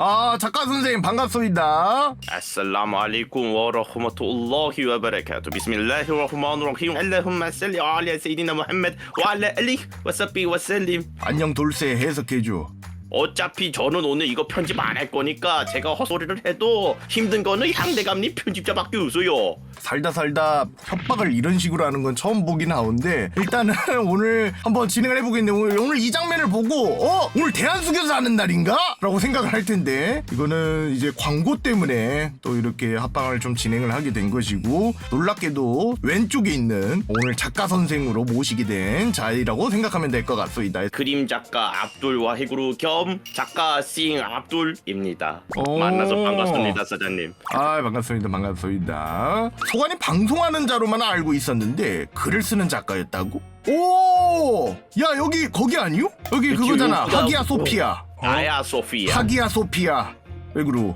아 작가 선생님 반갑습니다. السلام عليكم ورحمة الله وبركاته بسم الله الرحمن الرحيم اللهم صل على سيدنا محمد وعلى آله وصحبه وسلم 안녕 돌쇠 해석해줘. 어차피 저는 오늘 이거 편집 안 할 거니까 제가 헛소리를 해도 힘든 거는 향대감님 편집자밖에 없어요 살다 살다 협박을 이런 식으로 하는 건 처음 보긴 하는데 일단은 오늘 한번 진행을 해보겠는데 오늘, 오늘 이 장면을 보고 어 오늘 대한수교사 하는 날인가? 라고 생각을 할 텐데 이거는 이제 광고 때문에 또 이렇게 합방을 좀 진행을 하게 된 것이고 놀랍게도 왼쪽에 있는 오늘 작가 선생으로 모시게 된 자리라고 생각하면 될 것 같습니다. 그림 작가 압둘 와히구루 겸 작가 싱 압둘입니다. 오. 만나서 반갑습니다 사장님. 아 반갑습니다 반갑습니다. 소관이 방송하는 자로만 알고 있었는데 글을 쓰는 작가였다고? 오야 여기 거기 아니요? 여기 그치, 그거잖아. 여기가 하기야 뭐- 소피아. 아야 소피아. 하기야 소피아. 왜 그러?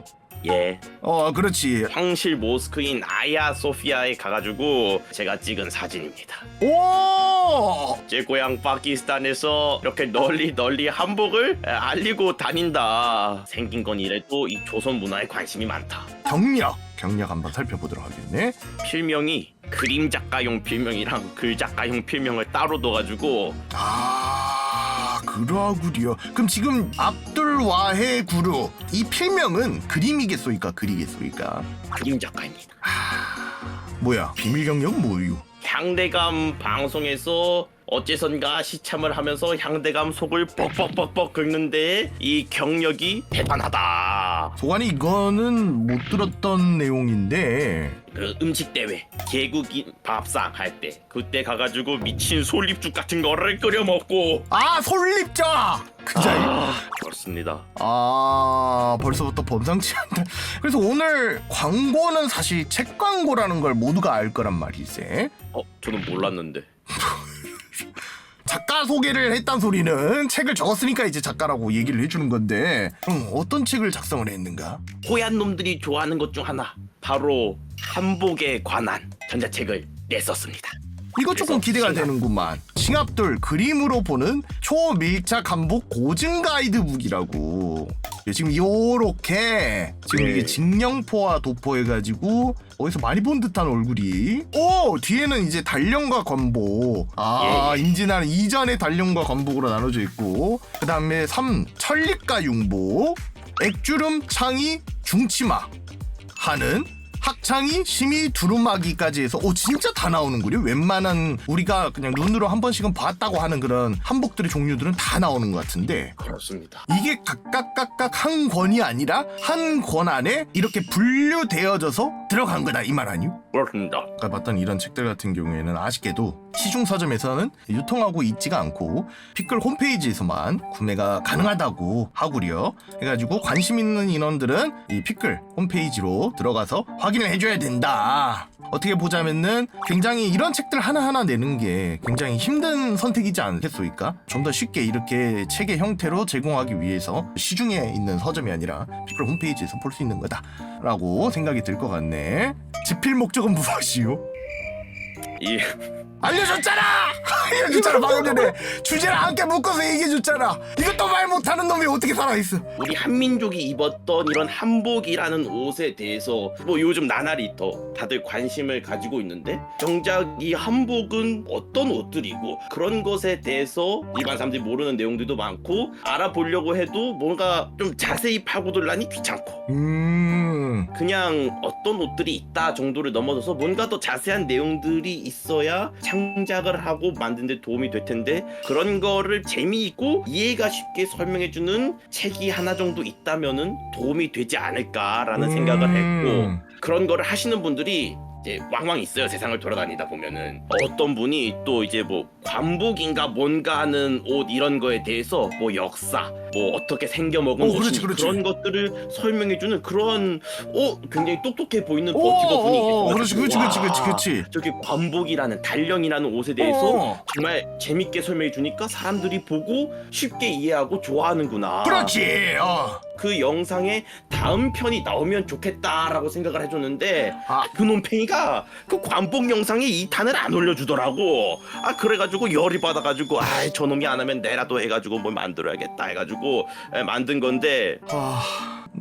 예. 어 그렇지. 황실 모스크인 아야 소피아에 가가지고 제가 찍은 사진입니다. 오! 제 고향 파키스탄에서 이렇게 널리 널리 한복을 에, 알리고 다닌다. 생긴 건 이래도 이 조선 문화에 관심이 많다. 경력 경력 한번 살펴보도록 하겠네. 필명이 그림 작가용 필명이랑 글 작가용 필명을 따로 둬가지고 아 그러구려. 그럼 지금 압 둘 와헤 구루 이 필명은 그림이겠소이까 글이겠소이까 그림 작가입니다. 뭐야 비밀 경력은 뭐유? 향대감 방송에서 어째선가 시참을 하면서 향대감 속을 뻑뻑뻑뻑 긁는데 이 경력이 대단하다. 소관이 이거는 못 들었던 내용인데. 그 음식 대회 개국인 밥상 할 때 그때 가가지고 미친 솔잎죽 같은 거를 끓여 먹고. 아 솔립자! 그자이 아, 그렇습니다. 아 벌써부터 범상치 않다 그래서 오늘 광고는 사실 책 광고라는 걸 모두가 알 거란 말이지. 어, 저는 몰랐는데. 작가 소개를 했단 소리는 책을 적었으니까 이제 작가라고 얘기를 해주는 건데 그럼 어떤 책을 작성을 했는가 호얀 놈들이 좋아하는 것 중 하나. 바로 한복에 관한 전자책을 냈었습니다. 이거 조금 기대가 싱합. 되는구만 싱합돌 그림으로 보는 초밀착 한복 고증 가이드북이라고 예, 지금 요렇게 지금 네. 이게 직령포와 도포 해가지고 어디서 많이 본 듯한 얼굴이 오 뒤에는 이제 단령과 관복 아 예, 예. 임진왜란 이전의 단령과 관복으로 나눠져 있고 그 다음에 3 천립과 융복 액주름 창이 중치마 하는 학창이 심의 두루마기까지 해서 오 진짜 다 나오는군요. 웬만한 우리가 그냥 눈으로 한 번씩은 봤다고 하는 그런 한복들의 종류들은 다 나오는 것 같은데 그렇습니다. 이게 각각 각각 한 권이 아니라 한 권 안에 이렇게 분류되어져서 들어간 거다 이 말 아니요? 그렇습니다. 아까 봤던 이런 책들 같은 경우에는 아쉽게도 시중 서점에서는 유통하고 있지가 않고 피클 홈페이지에서만 구매가 가능하다고 하구려 해가지고 관심 있는 인원들은 이 피클 홈페이지로 들어가서 확인을 해줘야 된다 어떻게 보자면은 굉장히 이런 책들 하나하나 내는 게 굉장히 힘든 선택이지 않겠소이까 좀 더 쉽게 이렇게 책의 형태로 제공하기 위해서 시중에 있는 서점이 아니라 피클 홈페이지에서 볼 수 있는 거다라고 생각이 들 것 같네 집필 목적은 무엇이요? 이 알려줬잖아! 알려줬잖아 방금 전에. 주제랑 함께 묶어서 얘기해줬잖아. 이것도 말 못하는 놈이 어떻게 살아있어? 우리 한민족이 입었던 이런 한복이라는 옷에 대해서 뭐 요즘 나날이 더 다들 관심을 가지고 있는데 정작 이 한복은 어떤 옷들이고 그런 것에 대해서 일반 사람들이 모르는 내용들도 많고 알아보려고 해도 뭔가 좀 자세히 파고들라니 귀찮고. 음... 그냥 어떤 옷들이 있다 정도를 넘어서서 뭔가 더 자세한 내용들이 있어야 창작을 하고 만드는 데 도움이 될 텐데 그런 거를 재미있고 이해가 쉽게 설명해 주는 책이 하나 정도 있다면은 도움이 되지 않을까라는 생각을 했고 음. 그런 거를 하시는 분들이 이제 왕왕 있어요 세상을 돌아다니다 보면은 어떤 분이 또 이제 뭐 관복인가 뭔가 하는 옷 이런 거에 대해서 뭐 역사 뭐 어떻게 생겨 먹은 어, 그렇지, 것인지 그렇지. 그런 것들을 설명해 주는 그런 어 굉장히 똑똑해 보이는 오, 버티버 분이 오, 오, 계셔가지고 그렇지 그렇지 그렇지 와, 그렇지 저기 관복이라는 단령이라는 옷에 대해서 어. 정말 재밌게 설명해 주니까 사람들이 보고 쉽게 이해하고 좋아하는구나. 그렇지 어. 그 영상에 다음 편이 나오면 좋겠다라고 생각을 해줬는데 아. 그놈팽이가 그 관복 영상에 2탄을 안 올려주더라고. 아 그래가지고 열이 받아가지고 아 저놈이 안 하면 내라도 해가지고 뭘 만들어야겠다 해가지고 에, 만든 건데 아...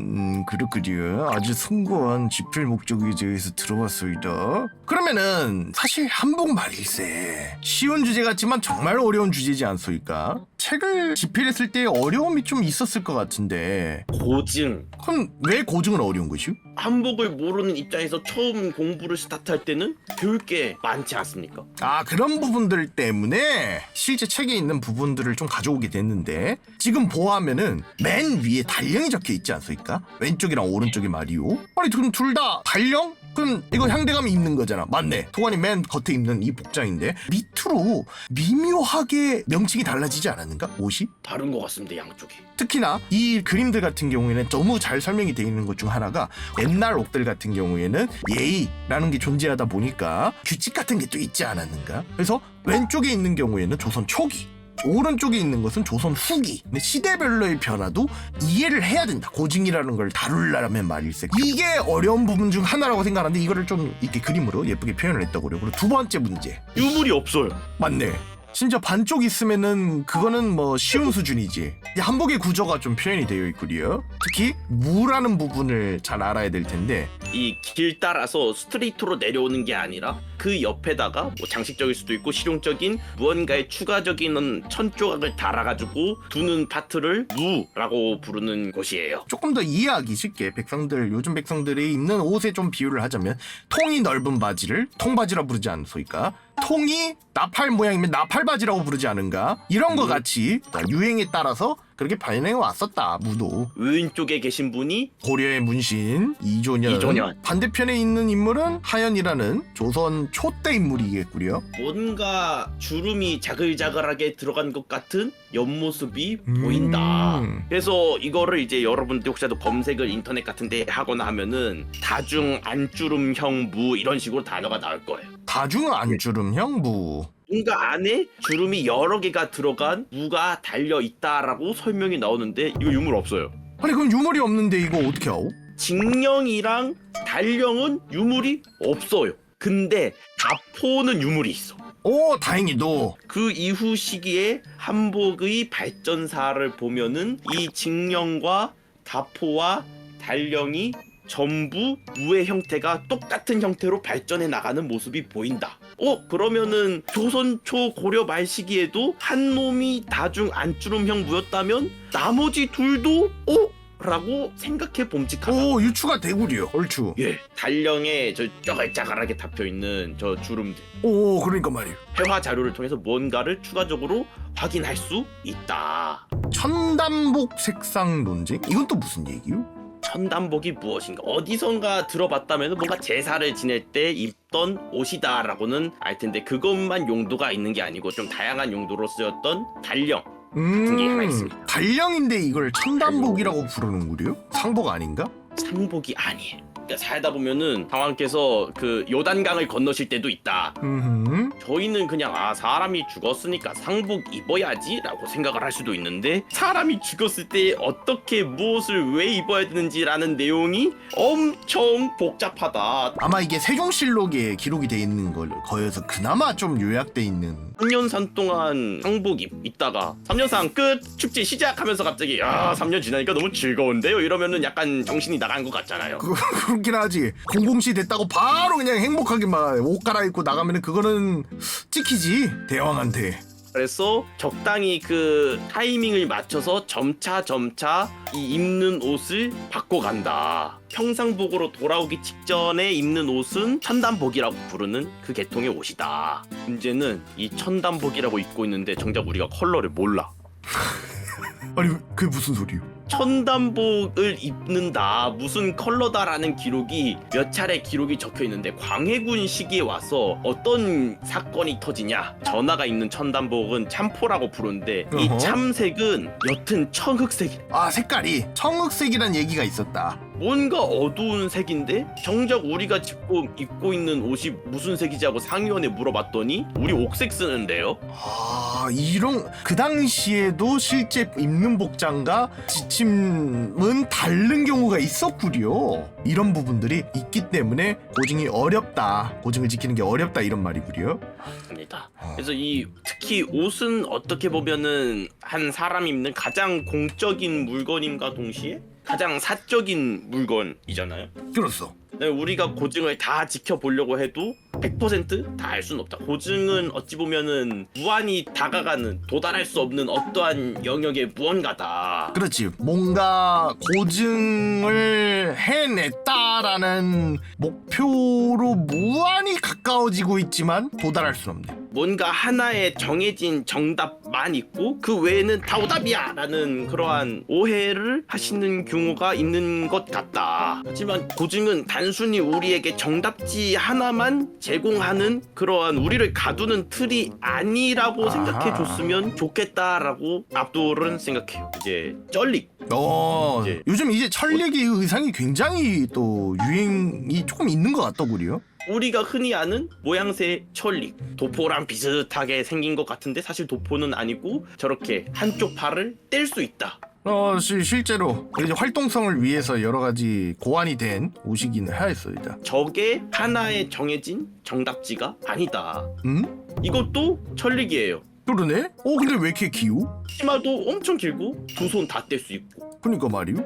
음, 그렇군요. 아주 숭고한 집필 목적에 대해서 들어봤습니다. 그러면은 사실 한복 말일세 쉬운 주제 같지만 정말 어려운 주제지 않소이까? 책을 집필했을 때 어려움이 좀 있었을 것 같은데 고증 그럼 왜 고증은 어려운 것이요? 한복을 모르는 입장에서 처음 공부를 스타트할 때는 배울 게 많지 않습니까? 아 그런 부분들 때문에 실제 책에 있는 부분들을 좀 가져오게 됐는데 지금 보아하면은 맨 위에 달령이 적혀 있지 않습니까? 왼쪽이랑 오른쪽이 말이요. 아니 그럼 둘 다 달령? 그럼 이거 향대감이 입는 거잖아. 맞네. 도관이 맨 겉에 입는 이 복장인데 밑으로 미묘하게 명칭이 달라지지 않았는가? 옷이? 다른 것 같습니다 양쪽이 특히나 이 그림들 같은 경우에는 너무 잘 설명이 되어 있는 것 중 하나가 옛날 옥들 같은 경우에는 예의라는 게 존재하다 보니까 규칙 같은 게 또 있지 않았는가? 그래서 왼쪽에 있는 경우에는 조선 초기 오른쪽에 있는 것은 조선 후기. 근데 시대별로의 변화도 이해를 해야 된다. 고증이라는 걸 다루려면 말일세. 이게 어려운 부분 중 하나라고 생각하는데 이거를 좀 이렇게 그림으로 예쁘게 표현을 했다고 그래요. 그리고 두 번째 문제. 유물이 없어요. 맞네. 심지어 반쪽 있으면은 그거는 뭐 쉬운 수준이지. 이 한복의 구조가 좀 표현이 되어 있구려. 특히 무라는 부분을 잘 알아야 될 텐데 이 길 따라서 스트레이트로 내려오는 게 아니라 그 옆에다가 뭐 장식적일 수도 있고 실용적인 무언가의 추가적인 천 조각을 달아가지고 두는 파트를 무라고 부르는 곳이에요. 조금 더 이해하기 쉽게 백성들 요즘 백성들이 입는 옷에 좀 비유를 하자면 통이 넓은 바지를 통바지라 부르지 않소이까? 통이 나팔 모양이면 나팔 바지라고 부르지 않은가? 이런 거 같이 유행에 따라서 그렇게 반영해 왔었다 무도. 왼쪽에 계신 분이 고려의 문신 이조년. 이조년. 반대편에 있는 인물은 하연이라는 조선 초대 인물이겠구려. 뭔가 주름이 자글자글하게 들어간 것 같은 옆모습이 보인다. 음. 그래서 이거를 이제 여러분들 혹시라도 검색을 인터넷 같은 데 하거나 하면은 다중 안주름형 무 이런 식으로 단어가 나올 거예요. 다중 안주름형 무. 뭔가 안에 주름이 여러 개가 들어간 무가 달려 있다라고 설명이 나오는데 이거 유물 없어요. 아니 그럼 유물이 없는데 이거 어떻게 아오? 직령이랑 달령은 유물이 없어요. 근데 다포는 유물이 있어. 오 다행히도 그 이후 시기에 한복의 발전사를 보면은 이 직령과 다포와 달령이 전부 무의 형태가 똑같은 형태로 발전해 나가는 모습이 보인다. 어 그러면은 조선 초 고려 말 시기에도 한 놈이 다중 안주름형 무였다면 나머지 둘도 어? 라고 생각해 봄직하다. 오 유추가 되구려 얼추. 예, 달령에 저 쪼글짜글하게 잡혀 있는 저 주름들. 오 그러니까 말이에요. 회화 자료를 통해서 뭔가를 추가적으로 확인할 수 있다. 천단복 색상 논쟁? 이건 또 무슨 얘기요? 천단복이 무엇인가? 어디선가 들어봤다면 뭔가 제사를 지낼 때 입던 옷이다라고는 알 텐데 그것만 용도가 있는 게 아니고 좀 다양한 용도로 쓰였던 달령. 같은 게 하나 있습니다. 음, 달령인데 이걸 천단복이라고 부르는구려? 상복 아닌가? 상복이 아니에요. 살다 보면은 상황께서 그 요단강을 건너실 때도 있다. 음. 저희는 그냥 아 사람이 죽었으니까 상복 입어야지라고 생각을 할 수도 있는데 사람이 죽었을 때 어떻게 무엇을 왜 입어야 되는지라는 내용이 엄청 복잡하다. 아마 이게 세종실록에 기록이 돼 있는 걸 거여서 그나마 좀 요약돼 있는 3년산 동안 상복 입, 입다가 3년산 끝 축제 시작하면서 갑자기 야 3년 지나니까 너무 즐거운데요 이러면은 약간 정신이 나간 것 같잖아요. 그, 그렇긴 하지. 공공시 됐다고 바로 그냥 행복하게 막 옷 갈아입고 나가면은 그거는 찍히지 대왕한테. 그래서 적당히 그 타이밍을 맞춰서 점차 점차 이 입는 옷을 바꿔간다. 평상복으로 돌아오기 직전에 입는 옷은 천단복이라고 부르는 그 계통의 옷이다. 문제는 이 천단복이라고 입고 있는데 정작 우리가 컬러를 몰라. 아니 그게 무슨 소리요? 천단복을 입는다. 무슨 컬러다라는 기록이 몇 차례 기록이 적혀 있는데 광해군 시기에 와서 어떤 사건이 터지냐? 전하가 입는 천단복은 참포라고 부르는데 이 어허. 참색은 옅은 청흑색 아 색깔이 청흑색이란 얘기가 있었다. 뭔가 어두운 색인데? 정작 우리가 입고, 입고 있는 옷이 무슨 색이지 하고 상위원에 물어봤더니 우리 옥색 쓰는데요. 아 이런 그 당시에도 실제 입는 복장과 지 침은 다른 경우가 있었구려. 이런 부분들이 있기 때문에 고증이 어렵다. 고증을 지키는 게 어렵다 이런 말이구려. 맞습니다. 어. 그래서 이 특히 옷은 어떻게 보면은 한 사람이 입는 가장 공적인 물건임과 동시에 가장 사적인 물건이잖아요. 그렇소. 네, 우리가 고증을 다 지켜보려고 해도 100%다 알 수는 없다. 고증은 어찌 보면은 무한히 다가가는 도달할 수 없는 어떠한 영역의 무언가다. 그렇지. 뭔가 고증을 해냈다라는 목표로 무한히 가까워지고 있지만 도달할 수는 없네. 뭔가 하나의 정해진 정답만 있고 그 외에는 다 오답이야 라는 그러한 오해를 하시는 경우가 있는 것 같다. 하지만 고증은 단순히 우리에게 정답지 하나만 제공하는 그러한 우리를 가두는 틀이 아니라고. 생각해 줬으면 좋겠다라고 압돌은 생각해요. 이제 쩔릭 어, 이제- 요즘 이제 철리기 의상이 굉장히 또 유행이 조금 있는 것 같더구려. 우리가 흔히 아는 모양새 천릭 도포랑 비슷하게 생긴 것 같은데 사실 도포는 아니고 저렇게 한쪽 팔을 뗄 수 있다. 어, 시- 실제로 이제 활동성을 위해서 여러 가지 고안이 된 옷이긴 하였습니다. 저게 하나의 정해진 정답지가 아니다. 음? 이것도 천릭이에요. 그러네? 어, 근데 왜 이렇게 기우? 치마도 엄청 길고 두 손 다 뗄 수 있고 그러니까 말이오.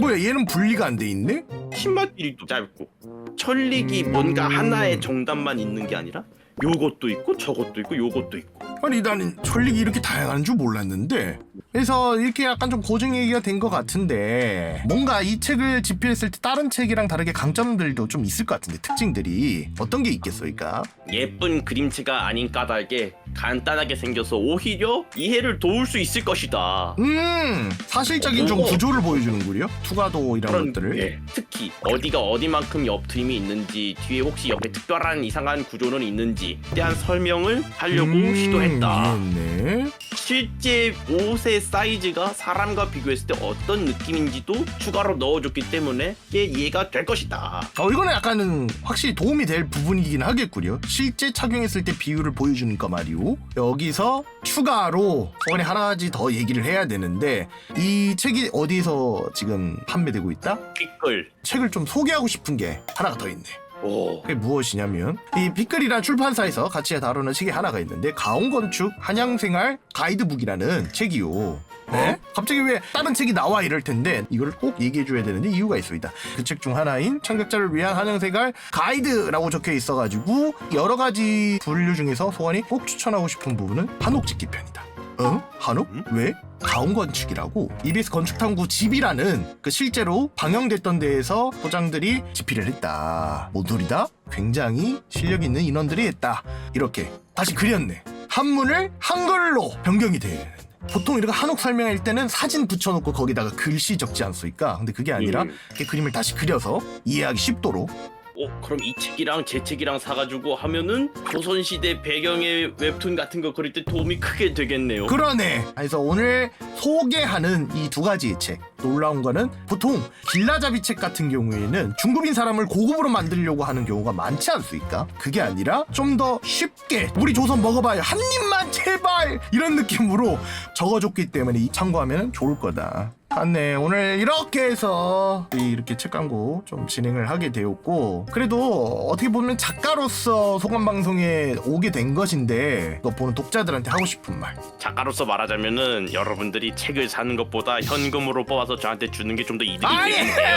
뭐야, 얘는 분리가 안 돼 있네? 신발 길이도 짧고 천릭이 음. 뭔가 하나의 정답만 있는 게 아니라 요것도 있고 저것도 있고 요것도 있고 아니 나는 천릭이 이렇게 다양한 줄 몰랐는데 그래서 이렇게 약간 좀 고증 얘기가 된 것 같은데 뭔가 이 책을 집필했을 때 다른 책이랑 다르게 강점들도 좀 있을 것 같은데 특징들이 어떤 게 있겠소이까? 예쁜 그림체가 아닌 까닭에 간단하게 생겨서 오히려 이해를 도울 수 있을 것이다. 음 사실적인 좀 오. 구조를 보여주는구려 투가도 이런 그런 것들을 예, 특히 어디가 어디만큼 옆트임이 있는지 뒤에 혹시 옆에 특별한 이상한 구조는 있는지 대한 설명을 하려고 음, 시도했다. 이해했네. 실제 옷의 사이즈가 사람과 비교했을 때 어떤 느낌인지도 추가로 넣어줬기 때문에 이게 이해가 될 것이다. 어 이거는 약간은 확실히 도움이 될 부분이긴 하겠구려 실제 착용했을 때 비율을 보여주니까 말이오 여기서 추가로 저번에 하나 가지 더 얘기를 해야 되는데 이 책이 어디서 지금 판매되고 있다? 피클. 책을 좀 소개하고 싶은 게 하나가 더 있네 오. 그게 무엇이냐면 이 피클이란 출판사에서 같이 다루는 책이 하나가 있는데 가온건축 한양생활 가이드북이라는 책이요 네? 갑자기 왜 다른 책이 나와 이럴 텐데 이걸 꼭 얘기해 줘야 되는데 이유가 있습니다. 그 책 중 하나인 창작자를 위한 한양생활 가이드라고 적혀 있어가지고 여러 가지 분류 중에서 소원이 꼭 추천하고 싶은 부분은 한옥 짓기 편이다. 어? 한옥? 왜? 가온건축이라고 EBS 건축탐구 집이라는 그 실제로 방영됐던 데에서 소장들이 집필을 했다. 뭔 소리다? 굉장히 실력 있는 인원들이 했다. 이렇게 다시 그렸네. 한문을 한글로 변경이 돼. 보통 이렇게 한옥 설명할 때는 사진 붙여놓고 거기다가 글씨 적지 않습니까? 근데 그게 아니라 음. 이렇게 그림을 다시 그려서 이해하기 쉽도록 오, 그럼 이 책이랑 제 책이랑 사가지고 하면은 조선시대 배경의 웹툰 같은 거 그릴 때 도움이 크게 되겠네요. 그러네. 그래서 오늘 소개하는 이 두 가지의 책 놀라운 거는 보통 길라잡이 책 같은 경우에는 중급인 사람을 고급으로 만들려고 하는 경우가 많지 않습니까? 그게 아니라 좀 더 쉽게 우리 조선 먹어봐요 한 입만 제발 이런 느낌으로 적어줬기 때문에 이 참고하면 좋을 거다. 맞네. 오늘 이렇게 해서 이렇게 책 광고 좀 진행을 하게 되었고 그래도 어떻게 보면 작가로서 소감 방송에 오게 된 것인데 이거 보는 독자들한테 하고 싶은 말. 작가로서 말하자면은 여러분들이 책을 사는 것보다 현금으로 뽑아서 저한테 주는 게 좀 더 이득이 아니 되겠네요.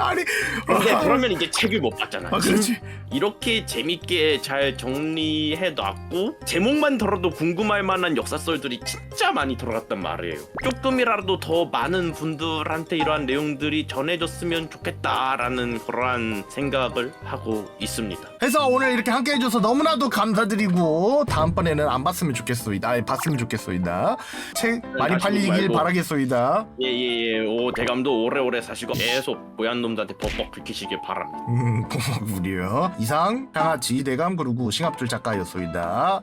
아니 근데 아, 그러면 이제 책을 못 봤잖아. 아 그렇지 이렇게 재밌게 잘 정리해 놨고 제목만 들어도 궁금할 만한 역사설들이 진짜 많이 들어갔단 말이에요. 조금이라도 더 많은 분들한테 이러한 내용들이 전해졌으면 좋겠다라는 그러한 생각을 하고 있습니다. 해서 오늘 이렇게 함께 해줘서 너무나도 감사드리고 다음번에는 안 봤으면 좋겠소이다 아니 봤으면 좋겠소이다 책 많이 팔리길 말고. 바라겠소이다 예예예. 오 대감도 오래오래 사시고 계속 보얀 놈들한테 벅벅 긁히시길 바랍니다. 음 고마구려 이상 향아치 대감 그루고 싱합줄 작가였소이다